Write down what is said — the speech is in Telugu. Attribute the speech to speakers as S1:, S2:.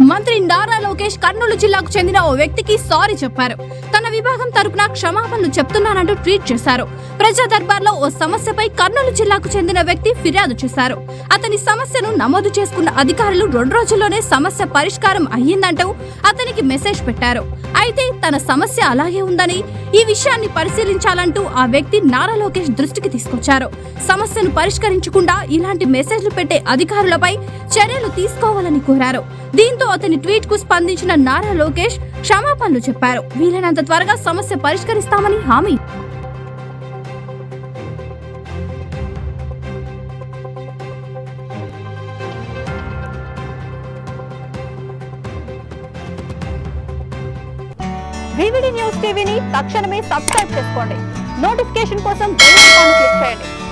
S1: మంత్రి నారా లోకేష్ కర్నూలు జిల్లాకు చెందిన ఓ వ్యక్తికి సారీ చెప్పారు. తన విభాగం తరపున క్షమాపణలు చెప్తున్నానంటూ ట్వీట్ చేశారు. ప్రజా దర్బార్లో ఓ సమస్యపై కర్నూలు జిల్లాకు చెందిన వ్యక్తి ఫిర్యాదు చేశారు. అతని సమస్యను నమోదు చేసుకున్న అధికారులు రెండు రోజుల్లోనే సమస్య పరిష్కారం అయ్యిందంటూ అతనికి మెసేజ్ పెట్టారు. అయితే తన సమస్య అలాగే ఉందని ఈ విషయాన్ని పరిశీలించాలంటూ ఆ వ్యక్తి నారా లోకేష్ దృష్టికి తీసుకొచ్చారు. సమస్యను పరిష్కరించకుండా ఇలాంటి మెసేజ్లు పెట్టే అధికారులపై చర్యలు తీసుకోవాలని కోరారు. దీంతో అతని ట్వీట్కు స్పందించిన నారా లోకేష్ క్షమాపణలు చెప్పారు. వీలైనంత త్వరగా సమస్య పరిష్కరిస్తామని హామీ.
S2: వివిడి న్యూస్ టీవీని తక్షణమే సబ్స్క్రైబ్ చేసుకోండి. నోటిఫికేషన్ కోసం బెల్ ఐకాన్ క్లిక్ చేయండి.